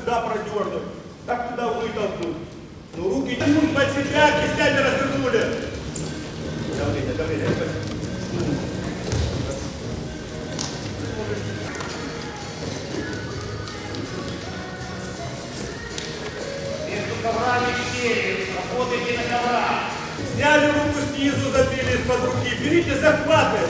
сюда продернуть, так туда вытолкнуть. Ну руки тянуть под себя, кистями развернули. Давление, давление. Между коврами щели, работайте на коврах. Сняли руку снизу, забили из-под руки. Берите захваты.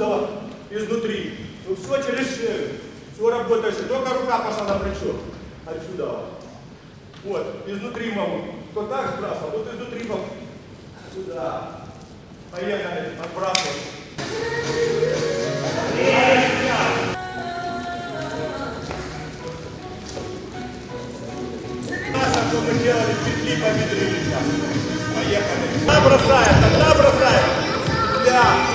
Да, отсюда вот, изнутри. Ну все через шею. Все работаешь. Только рука пошла на плечо. Отсюда вот. Вот, изнутри могу. Кто так сбрасывал, а тут изнутри могу. Сюда. Поехали, отбрасывай. Что мы делали, петли по сейчас. Поехали. Тогда бросаем, тогда бросаем. Да.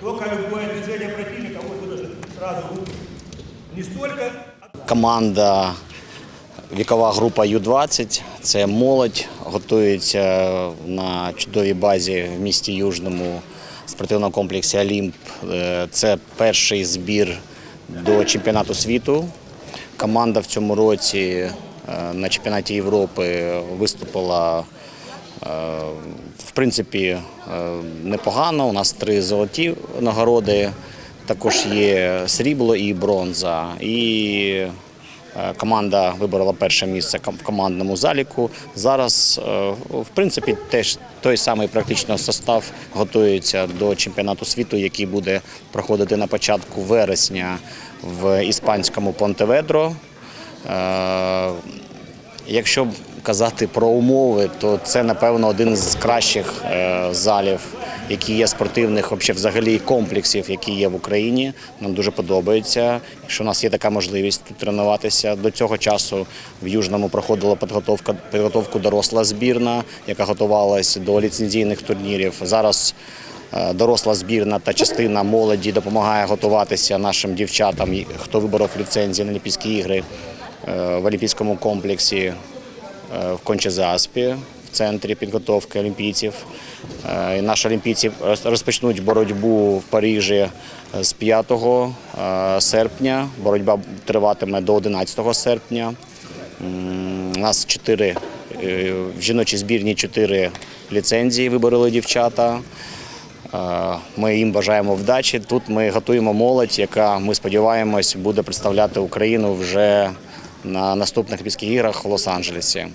Только любое движение противника, вот вы должны сразу руки. Не столько Команда вікова група Ю-20. Це молодь, готується на чудовій базі в місті Южному спортивному комплексі Олімп. Е, Це перший збір до чемпіонату світу. Команда в цьому році е, на чемпіонаті Європи виступила е, в принципі непогано. У нас три золоті нагороди. Також є срібло і бронза. І е, команда виборола перше місце в командному заліку. Зараз, е, в принципі, теж той самий практично состав готується до чемпіонату світу, який буде проходити на початку вересня в іспанському Понтеведро. Е, Якщо казати про умови, то це напевно один з кращих залів, які є спортивних, взагалі комплексів, які є в Україні. Нам дуже подобається. Якщо у нас є така можливість тут тренуватися. До цього часу в Южному проходила підготовка підготовку доросла збірна, яка готувалась до ліцензійних турнірів. Зараз е, доросла збірна та частина молоді допомагає готуватися нашим дівчатам, хто виборов ліцензії на Олімпійські ігри е, в Олімпійському комплексі е, в Кончезаспі, в центрі підготовки олімпійців. Е, Наші олімпійці розпочнуть боротьбу в Парижі з 5 е, серпня. Боротьба триватиме до 11 серпня. У нас чотири е, в жіночій збірні чотири ліцензії вибороли дівчата. Е, Ми їм бажаємо вдачі. Тут ми готуємо молодь, яка ми сподіваємось буде представляти Україну вже на наступних Олімпійських іграх в Лос-Анджелесі.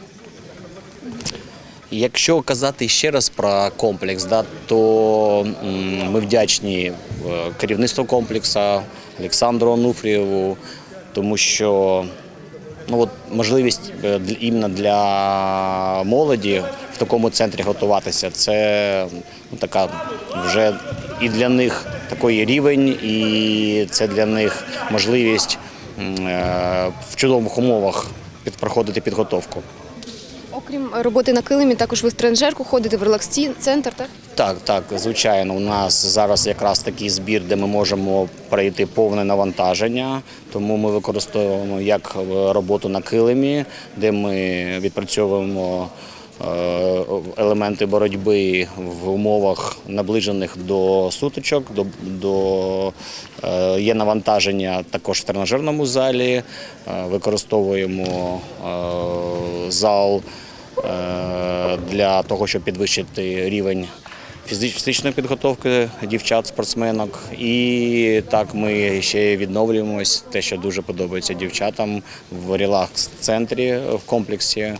Якщо казати ще раз про комплекс, да, то ми вдячні е, керівництву комплексу Олександру Онуфрієву, тому що ну, от, можливість е, іменно для молоді в такому центрі готуватися, це ну, така вже і для них такий рівень, і це для них можливість е, в чудових умовах проходити підготовку. Окрім роботи на килимі, також ви в тренажерку ходите в релакс-центр, так? Так, так, звичайно. У нас зараз якраз такий збір, де ми можемо пройти повне навантаження. Тому ми використовуємо як е, роботу на килимі, де ми відпрацьовуємо е, елементи боротьби в умовах наближених до сутичок. До, до, е, є навантаження також в тренажерному залі. Використовуємо зал для того, щоб підвищити рівень фізичної підготовки дівчат, спортсменок. І так ми ще відновлюємось, те, що дуже подобається дівчатам в релакс-центрі в комплексі.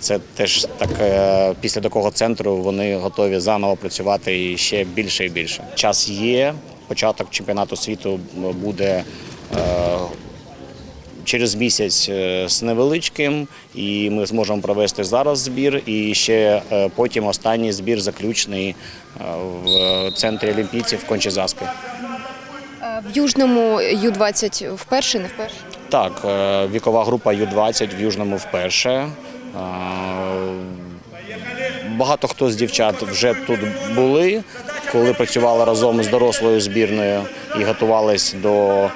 Це теж так е, після такого центру вони готові заново працювати і ще більше і більше. Час є. Початок чемпіонату світу буде е, через місяць е, з невеличким, і ми зможемо провести зараз збір. І ще е, потім останній збір заключний е, в центрі олімпійців в Кончезаспі. В Южному Ю-20 вперше, не вперше. Так, вікова група Ю-20 в Южному вперше. Багато хто з дівчат вже тут були, коли працювали разом з дорослою збірною і готувались до,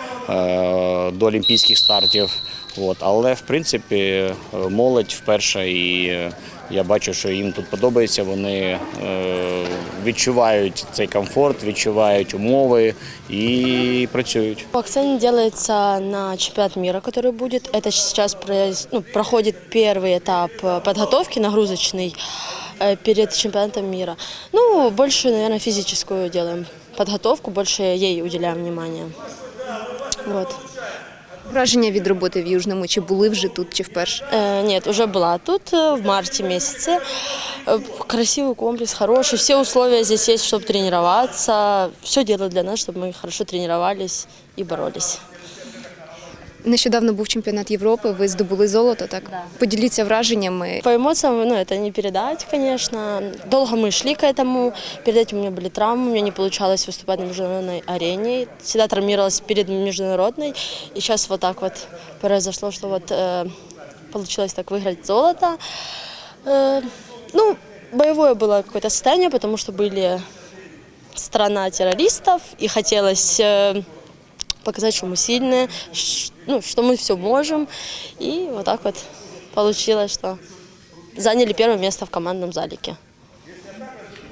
до олімпійських стартів. От. Але в принципі е, молодь вперше, і е, я бачу, що їм тут подобається. Вони е, відчувають цей комфорт, відчувають умови і працюють. Акцент делается на чемпионат мира, который будет. Это сейчас произ- ну, проходит первый этап э, подготовки нагрузочный э, перед чемпионатом мира. Ну, больше, наверное, физическую делаем подготовку, больше ей уделяем внимание. Вот. Враження від роботи в Южному, чи були вже тут, чи вперше? Э, Нет, уже была тут э, в марте месяце. Э, Красивый комплекс, хороший. Все условия здесь есть, чтобы тренироваться. Все делают для нас, чтобы мы хорошо тренировались и боролись. Нещодавно був чемпіонат Європи, ви здобули золото, так? Поділіться враженнями. По эмоциям, ну, это не передать, конечно. Долго мы шли к этому. Перед этим у меня были травмы, у меня не получалось выступать на международной арене. Всегда травмировалась перед международной. И сейчас вот так вот произошло, что вот э, получилось так выиграть золото. Э, ну, боевое было какое-то состояние, потому что были страна террористов, и хотелось э, показать, что мы сильные, ш- ну, что мы все можем. И вот так вот получилось, что заняли первое место в командном залике.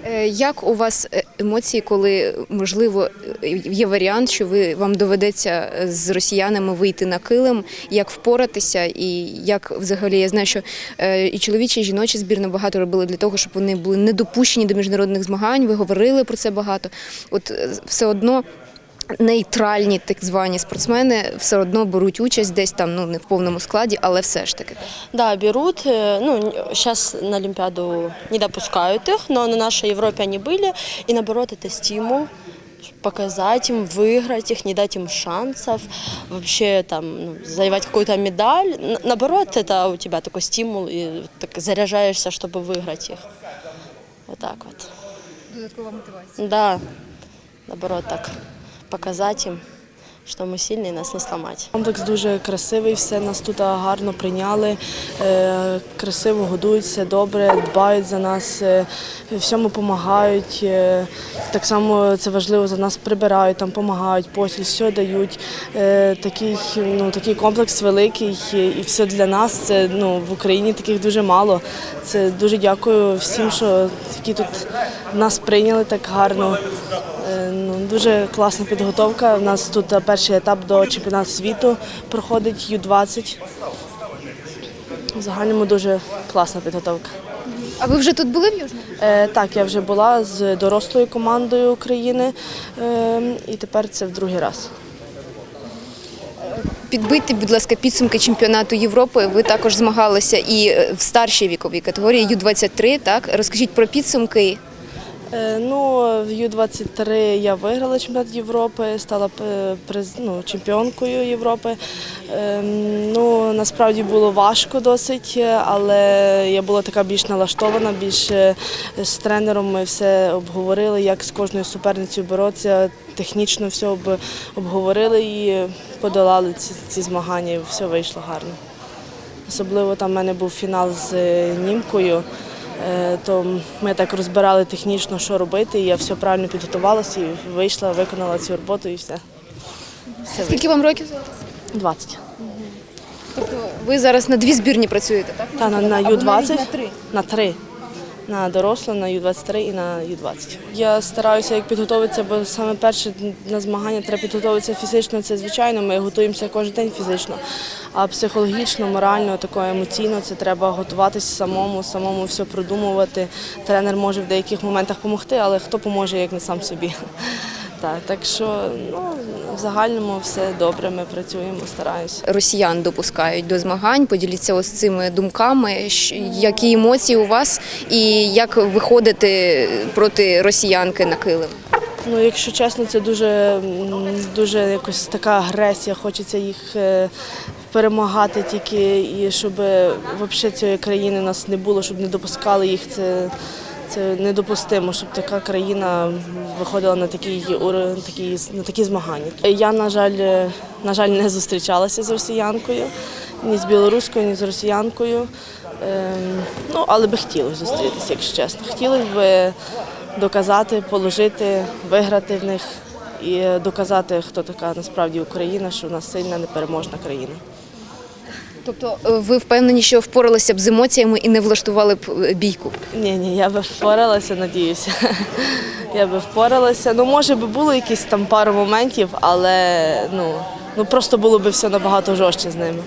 Е, Як у вас е, емоції, коли можливо е, є варіант, що ви вам доведеться е, з росіянами вийти на килим, як впоратися, і як взагалі я знаю, що е, і чоловічі, і жіночі збірні багато робили для того, щоб вони були не допущені до міжнародних змагань. Ви говорили про це багато. От е, все одно. Нейтральні так звані спортсмени все одно беруть участь десь там, ну не в повному складі, але все ж таки. Да, берут. э, Ну, сейчас на Олимпиаду не допускают их, но на нашей Европе они были. И наоборот, это стимул показать им, выиграть их, не дать им шансов, вообще там ну, завоевать какую-то медаль. Н- Наоборот, это у тебя такой стимул, и так заряжаешься, чтобы выиграть их. Вот так вот. Додаткова мотивація. Да, наоборот, так показать им, что мы сильные, и нас не сломать. Комплекс дуже красивий, все нас тут гарно прийняли, е, красиво годуються, добре, дбають за нас, е, всьому допомагають. е, Так само це важливо за нас прибирають, там допомагають, постіль, все дають. Такий, ну, такий комплекс великий і все для нас. Це ну, в Україні таких дуже мало. Це дуже дякую всім, що які тут нас прийняли так гарно. Дуже класна підготовка. У нас тут е, перший етап до чемпіонату світу проходить Ю-20. В загальному дуже класна підготовка. А ви вже тут були в Южному? Е, так, я вже була з дорослою командою України е, і тепер це в другий раз. Підбийте, будь ласка, підсумки чемпіонату Європи. Ви також змагалися і е, в старшій віковій категорії Ю-23, так? Розкажіть про підсумки. Е, Ну, в Ю-23 я виграла чемпіонат Європи, стала е, ну, чемпіонкою Європи. Е, Ну, насправді було важко досить, але я була така більш налаштована, більш е, з тренером ми все обговорили, як з кожною суперницею боротися, технічно все обговорили і подолали ці, ці змагання, і все вийшло гарно. Особливо там в мене був фінал з німкою. Е, То ми так розбирали технічно, що робити, і я все правильно підготувалася і вийшла, виконала цю роботу і все. все Скільки вам років зараз? 20. Тобто ви зараз на дві збірні працюєте, так? Та на, на Ю-20. на три. На три. На дорослу, на Ю-23 і на Ю-20. Я стараюся як підготуватися, бо саме перше на змагання треба підготуватися фізично, це звичайно, ми готуємося кожен день фізично. А психологічно, морально, тако емоційно це треба готуватися самому, самому все продумувати. Тренер може в деяких моментах допомогти, але хто поможе, як не сам собі. Так, так що ну, в загальному все добре, ми працюємо, стараємося. Росіян допускають до змагань. Поділіться ось цими думками. Які емоції у вас і як виходити проти росіянки на килим? Ну, якщо чесно, це дуже, дуже якось така агресія. Хочеться їх е, перемагати тільки і щоб взагалі цієї країни нас не було, щоб не допускали їх. Це, це недопустимо, щоб така країна виходила на такі, такі, на такі змагання. Я, на жаль, на жаль, не зустрічалася з росіянкою, ні з білоруською, ні з росіянкою. Ем, ну, але би хотілося зустрітися, якщо чесно. Хотілося б доказати, положити, виграти в них і доказати, хто така насправді Україна, що в нас сильна, непереможна країна. Тобто е, ви впевнені, що впоралися б з емоціями і не влаштували б е, бійку? Ні, ні, я би впоралася, надіюся. Я би впоралася. Ну, може би було якісь там пару моментів, але ну, ну просто було б все набагато жорстче з ними.